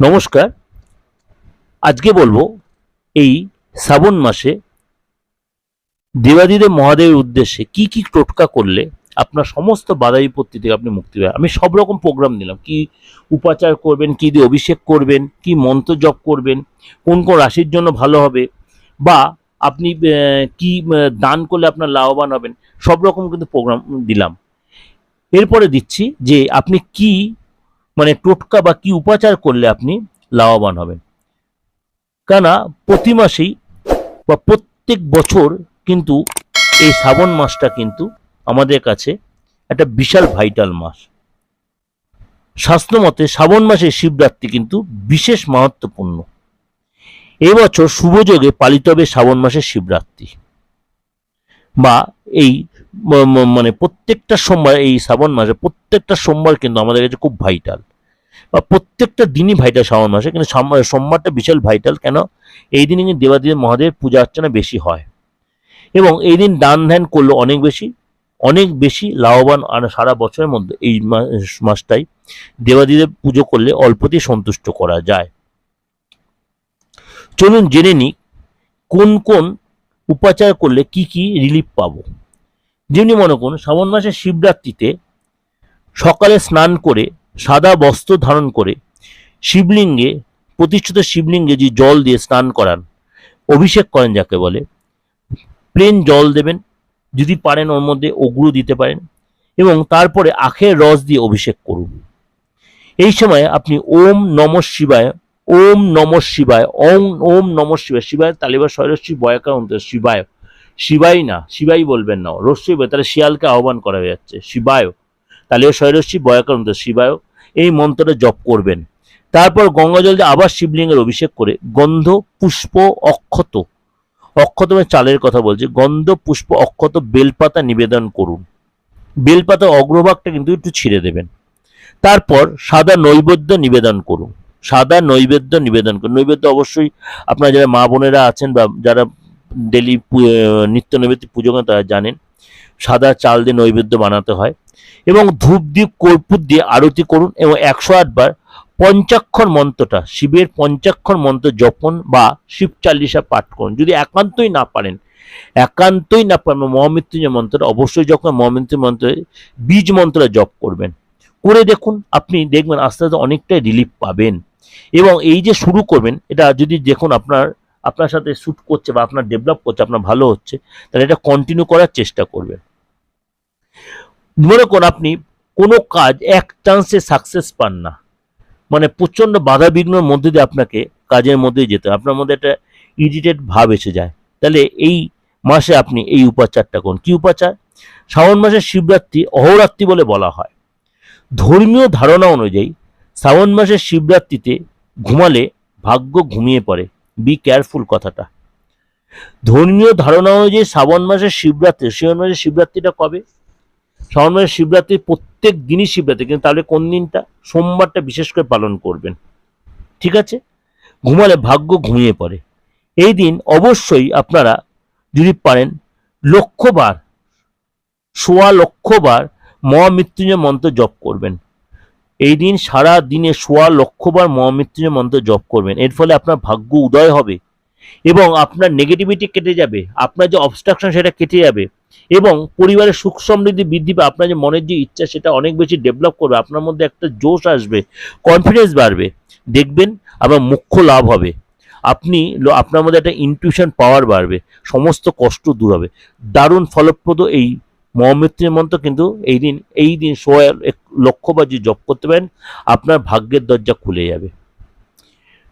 নমস্কার। আজকে বলব এই শ্রাবণ মাসে দেবাদিদেব মহাদেবের উদ্দেশ্যে কি কি টোটকা করলে আপনার সমস্ত বাধা বিপত্তি থেকে আপনি মুক্তি পাবেন। আমি সব রকম প্রোগ্রাম দিলাম কি উপাচার করবেন, কি দিয়ে অভিষেক করবেন, কি মন্ত্র জপ করবেন, কোন কোন রাশির জন্য ভালো হবে, বা আপনি কি দান করলে আপনার লাভবান হবেন, সব রকম কিন্তু প্রোগ্রাম দিলাম। এরপরে দিচ্ছি যে আপনি কি মানে টোটকা বা কি উপাচার করলে আপনি লাভবান হবেন। কেননা প্রতি মাসেই বা প্রত্যেক বছর কিন্তু এই শ্রাবণ মাসটা কিন্তু আমাদের কাছে একটা বিশাল ভাইটাল মাস। শাস্ত্রমতে শ্রাবণ মাসের শিবরাত্রি কিন্তু বিশেষ মাহাত্মপূর্ণ এবছর শুভযোগে পালিত হবে শ্রাবণ মাসের শিবরাত্রি। বা এই মানে প্রত্যেকটা সোমবার, এই শ্রাবণ মাসে প্রত্যেকটা সোমবার কিন্তু আমাদের কাছে খুব ভাইটাল। বা প্রত্যেকটা দিনই ভাইটাল শ্রাবণ মাসে কিন্তু সোমবারটা বিশাল ভাইটাল কেন? এই দিনে কিন্তু দেবাদেব মহাদেব পূজা অর্চনা বেশি হয়। এবং এই দিন দান ধ্যান করলে অনেক বেশি অনেক বেশি লাভবান আর সারা বছরের মধ্যে এই মাসটাই দেবাদিদেব পুজো করলে অল্পতেই সন্তুষ্ট করা যায়। চলুন জেনে নিই কোন কোন উপাচার করলে কি কি রিলিফ পাবো। যেমনি মনে করুন, শ্রাবণ মাসের শিবরাত্রিতে সকালে স্নান করে সাদা বস্ত্র ধারণ করে শিবলিঙ্গে, প্রতিষ্ঠিত শিবলিঙ্গে যে জল দিয়ে স্নান করান, অভিষেক করেন যাকে বলে, প্লেন জল দেবেন, যদি পারেন ওর মধ্যে অগ্রু দিতে পারেন, এবং তারপরে আখের রস দিয়ে অভিষেক করুন। এই সময় আপনি ওম নম শিবায়, ওম নম শিবায় ওম ওম নম শিবায় শিবায় তালিবা শৈরশ্রী বয়াকা অন্ত শিবায়, শিবাই না, শিবাই বলবেন না রস্যই তাহলে শিয়ালকে আহ্বান করা হয়ে যাচ্ছে, শিবায় তাহলে শৈরশ্রী বয়াকা অন্ত শিবায় এই মন্ত্রটা জপ করবেন। তারপর গঙ্গা জল দিয়ে আবার শিবলিঙ্গের অভিষেক করে, গন্ধ, পুষ্প, অক্ষত। অক্ষত মানে চালের কথা বলছি। গন্ধ, পুষ্প, অক্ষত, বেলপাতা নিবেদন করুন। বেলপাতার অগ্রভাগটা কিন্তু একটু ছিঁড়ে দেবেন। তারপর সাদা নৈবেদ্য নিবেদন করুন। সাদা নৈবেদ্য নিবেদন করুন। নৈবেদ্য অবশ্যই আপনারা যারা মা বোনেরা আছেন বা যারা ডেলি নিত্য নৈবেদ্য পুজো তারা জানেন। সাদা চাল দিয়ে নৈবেদ্য বানাতে হয় এবং ধূপ দ্বীপ কর্পূর দিয়ে আরতি করুন এবং একশো আটবার পঞ্চাক্ষর মন্ত্রটা, শিবের পঞ্চাক্ষর মন্ত্র জপন বা শিব চাল্লিশা পাঠ করুন। যদি একান্তই না পারেন, একান্তই না পারেন, মহামৃত্যুঞ্জয় মন্ত্রটা অবশ্যই যখন মহামৃত্যুঞ্জয় মন্ত্রে বীজ মন্ত্র জপ করবেন। করে দেখুন, আপনি দেখবেন আস্তে আস্তে অনেকটাই রিলিফ পাবেন। এবং এই যে শুরু করবেন, এটা যদি দেখুন আপনার আপনার সাথে শ্যুট করছে বা আপনার ডেভেলপ করছে, আপনার ভালো হচ্ছে, তাহলে এটা কন্টিনিউ করার চেষ্টা করবেন। মনে করুন আপনি কোনো কাজ এক চান্সে সাকসেস পান না। মানে প্রচণ্ড বাধা বিঘ্নের মধ্যে দিয়ে আপনাকে কাজের মধ্যে যেতে হয়। আপনার মধ্যে একটা ইরিটেট ভাব এসে যায়। তাহলে এই মাসে আপনি এই উপাচারটা করুন। কি উপাচার? শ্রাবণ মাসের শিবরাত্রি অহরাত্রি বলে বলা হয়। ধর্মীয় ধারণা অনুযায়ী শ্রাবণ মাসের শিবরাত্রিতে ঘুমালে ভাগ্য ঘুমিয়ে পড়ে। বি কেয়ারফুল কথাটা। ধর্মীয় ধারণা অনুযায়ী শ্রাবণ মাসের শিবরাত্রি, শ্রাবণ মাসের শিবরাত্রিটা কবে? মাসের শিবরাত্রি, প্রত্যেক দিনই শিবরাত্রি, কিন্তু তাহলে কোন দিনটা? সোমবারটা বিশেষ করে পালন করবেন। ঠিক আছে? ঘুমালে ভাগ্য ঘুমিয়ে পড়ে। এই দিন অবশ্যই আপনারা, যদি পারেন, লক্ষবার, সোয়া লক্ষবার মহামৃত্যুঞ্জয় মন্ত্র জপ করবেন। এই দিন সারা দিনে সোয়া লক্ষবার মহামৃত্যুঞ্জয় মন্ত্র জপ করবেন। এর ফলে আপনার ভাগ্য উদয় হবে এবং আপনার নেগেটিভিটি কেটে যাবে। আপনার যে অবস্ট্রাকশন সেটা কেটে যাবে। এবং পরিবারের সুখ সমৃদ্ধি বৃদ্ধি পাবে আপনার যে মনের যে ইচ্ছা, সেটা অনেক বেশি ডেভেলপ করবে। আপনার মধ্যে একটা জোশ আসবে কনফিডেন্স বাড়বে। দেখবেন আবার মুখ্য লাভ হবে। আপনি আপনার মধ্যে একটা ইনটিউশন পাওয়ার বাড়বে। সমস্ত কষ্ট দূর হবে। দারুণ ফলপ্রদ এই মহামৃত্যুর মন্ত্র কিন্তু এই দিন এই দিন সোয়া এক লক্ষ বা যে জপ করতে পারেন, আপনার ভাগ্যের দরজা খুলে যাবে।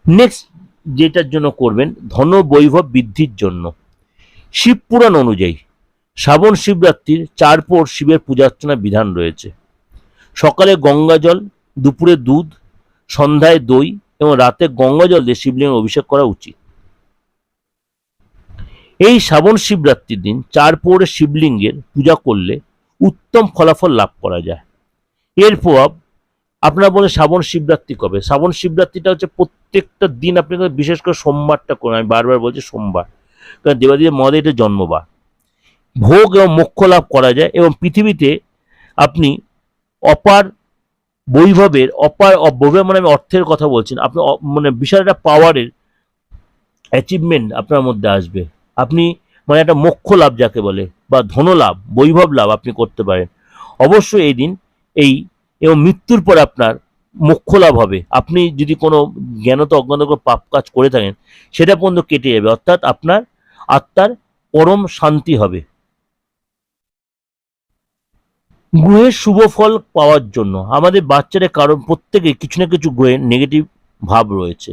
নেক্সট যেটার জন্য করবেন ধন বৈভব বৃদ্ধির জন্য। শিব পুরাণ অনুযায়ী শ্রাবণ শিবরাত্রির চার পর শিবের পূজার্চনা বিধান রয়েছে। সকালে গঙ্গা জল, দুপুরে দুধ, সন্ধ্যায় দই এবং রাতে গঙ্গা জল দিয়ে শিবলিঙ্গের অভিষেক করা উচিত। এই শ্রাবণ শিবরাত্রির দিন চার পৌরে শিবলিঙ্গের পূজা করলে উত্তম ফলাফল লাভ করা যায়। এর প্রভাব আপনারা বলে শ্রাবণ শিবরাত্রি কবে? শ্রাবণ শিবরাত্রিটা হচ্ছে প্রত্যেকটা দিন আপনি বিশেষ করে সোমবারটা করুন। আমি বারবার বলছি সোমবার। কারণ দেবাদিদেব মহাদেব এটা জন্মবার। ভোগ এবং মোক্ষ লাভ করা যায় এবং পৃথিবীতে আপনি অপার বৈভবের, অপার বৈভব মানে আমি অর্থের কথা বলছি। আপনি মানে বিশাল একটা পাওয়ারের অ্যাচিভমেন্ট আপনার মধ্যে আসবে। আপনি মানে একটা মোক্ষ লাভ যাকে বলে বা ধনলাভ, বৈভব লাভ আপনি করতে পারেন। অবশ্যই এই দিন এই এবং মৃত্যুর পর আপনার মোক্ষ লাভ হবে। আপনি যদি কোনো জ্ঞানত অজ্ঞাত কোনো পাপ কাজ করে থাকেন, সেটা পর্যন্ত কেটে যাবে। অর্থাৎ আপনার আত্মার পরম শান্তি হবে। গ্রহের শুভ ফল পাওয়ার জন্য আমাদের বাচ্চাদের কারণ প্রত্যেকে কিছু না কিছু গ্রহের নেগেটিভ ভাব রয়েছে।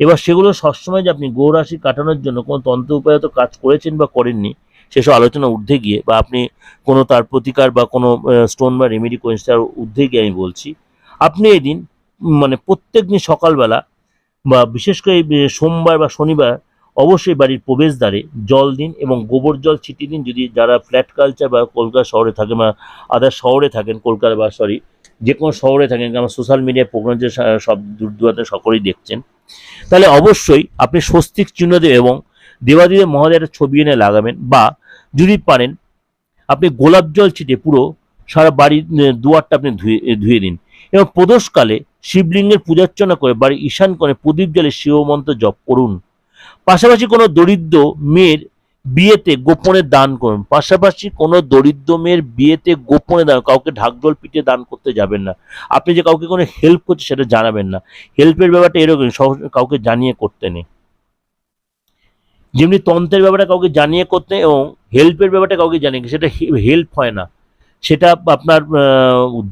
এবার সেগুলো সবসময় যে আপনি গ্রহ রাশি কাটানোর জন্য কোনো তন্ত্র উপায়ত কাজ করেছেন বা করেননি, সেসব আলোচনা ঊর্ধ্বে গিয়ে বা আপনি কোনো তার প্রতিকার বা কোনো স্টোন বা রেমেডি করেছেন তার ঊর্ধ্বে গিয়ে আমি বলছি, আপনি এদিন মানে প্রত্যেক দিন সকালবেলা বা বিশেষ করে সোমবার বা শনিবার অবশ্যই বাড়ির প্রবেশদ্বারে জল দিন এবং গোবর জল ছিটিয়ে দিন। যদি যারা ফ্ল্যাট কালচার বা কলকাতা শহরে থাকেন বা আদার শহরে থাকেন, কলকাতা বা সরি যে কোনো শহরে থাকেন আমার সোশ্যাল মিডিয়ায় প্রোগ্রাম যে সব দূর দূরান্তে সকলেই দেখছেন। তাহলে অবশ্যই আপনি স্বস্তিক চিহ্ন দেবেন এবং দেবাদিদেব মহাদেবের ছবি এনে লাগাবেন বা যদি পারেন, আপনি গোলাপ জল ছিটে পুরো সারা বাড়ির দুয়ারটা আপনি ধুয়ে ধুয়ে দিন। এবং প্রদোষকালে শিবলিঙ্গের পূজার্চনা করে বাড়ির ঈশান কোণে প্রদীপ জলে শিবমন্ত্র জপ করুন। পাশাপাশি কোনো দরিদ্র মেয়ের বিয়েতে গোপনে দান করুন। পাশাপাশি কোনো দরিদ্র মেয়ের বিয়েতে গোপনে দান, কাউকে ঢাকঢোল পিটিয়ে দান করতে যাবেন না। আপনি যে কাউকে কোনো হেল্প করছে সেটা জানাবেন না। হেল্পের ব্যাপারটা এরকম কাউকে জানিয়ে করতে নেই। যেমনি তন্ত্রের ব্যাপারটা কাউকে জানিয়ে করতে এবং হেল্পের ব্যাপারটা কাউকে জানিয়ে সেটা হেল্প হয় না। সেটা আপনার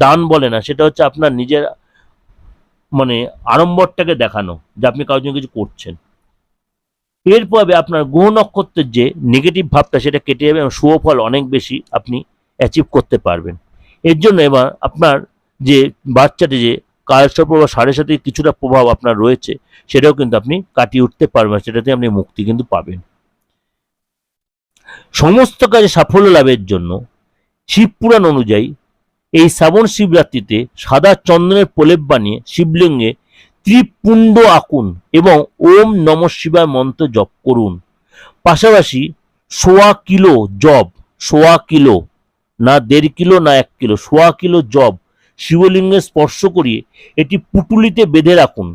দান বলে না, সেটা হচ্ছে আপনার নিজের মানে আড়ম্বরটাকে দেখানো যে আপনি কারোর জন্য কিছু করছেন। এরপরে আপনার গ্রহ নক্ষত্রের যে নেগেটিভ ভাবটা, সেটা কেটে যাবে এবং শুভ ফল অনেক বেশি আপনি অ্যাচিভ করতে পারবেন। এর জন্য এবার আপনার যে বাচ্চাটি যে কালসর্প বা সাড়ে সাথে কিছুটা প্রভাব আপনার রয়েছে, সেটাও কিন্তু আপনি কাটিয়ে উঠতে পারবেন সেটাতে আপনি মুক্তি কিন্তু পাবেন। সমস্ত কাজে সাফল্য লাভের জন্য শিবপুরাণ অনুযায়ী এই শ্রাবণ শিবরাত্রিতে সাদা চন্দনের প্রলেপ বানিয়ে শিবলিঙ্গে ত্রিপুণ্ড আকুন এবং ওম নম শিবায় মন্ত্র জপ করুন। পাশাপাশি সোয়া কিলো জব সোয়া কিলো, না দেড় কিলো, না এক কিলো, সোয়া কিলো জব শিবলিঙ্গে স্পর্শ করিয়ে এটি পুটুলিতে বেঁধে রাখুন।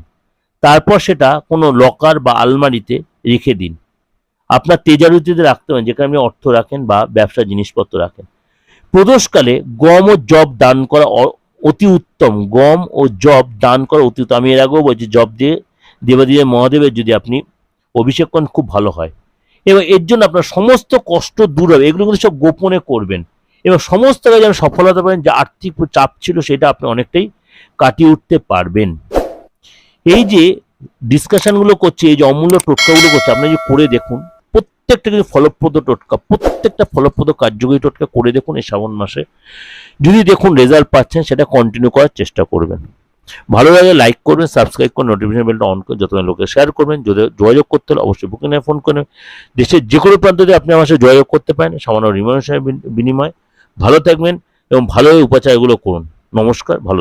তারপর সেটা কোনো লকার বা আলমারিতে রেখে দিন। আপনার তেজারুতিতে রাখতে পারেন, যেখানে আপনি অর্থ রাখেন বা ব্যবসা জিনিসপত্র রাখেন। প্রদোষকালে গম ও জব দান করা অতি উত্তম। গম ও জব দান করা অতি উত্তম। আমি এর আগেও বলছি জব দিয়ে, দেবাদিদেব মহাদেবের যদি আপনি অভিষেক করেন, খুব ভালো হয়। এবং এর জন্য আপনার সমস্ত কষ্ট দূর হবে। এগুলো কিন্তু সব গোপনে করবেন। এবং সমস্ত কাজে আপনি সফলতা পাবেন যে আর্থিক চাপ ছিল সেটা আপনি অনেকটাই কাটিয়ে উঠতে পারবেন। এই যে ডিসকাশনগুলো করছে, এই যে অমূল্য টোটকাগুলো করছে, আপনি যে করে দেখুন প্রত্যেকটা কিন্তু ফলপ্রদ টোটকা, প্রত্যেকটা ফলপ্রদ কার্যকরী টোটকা করে দেখুন এই শ্রাবণ মাসে। যদি দেখুন রেজাল্ট পাচ্ছেন, সেটা কন্টিনিউ করার চেষ্টা করবেন। ভালো লাগে লাইক করবেন সাবস্ক্রাইব করে নোটিফিকেশন বেলটা অন করে যত লোকে শেয়ার করবেন, যদি যোগাযোগ করতে হলে অবশ্যই বুকিং ফোন করে দেশের যে কোনো প্রান্ত দিয়ে আপনি আমার সাথে যোগাযোগ করতে পারেন, সামান্য রিমানের বিনিময়। ভালো থাকবেন এবং ভালো উপাচারগুলো করুন। নমস্কার, ভালো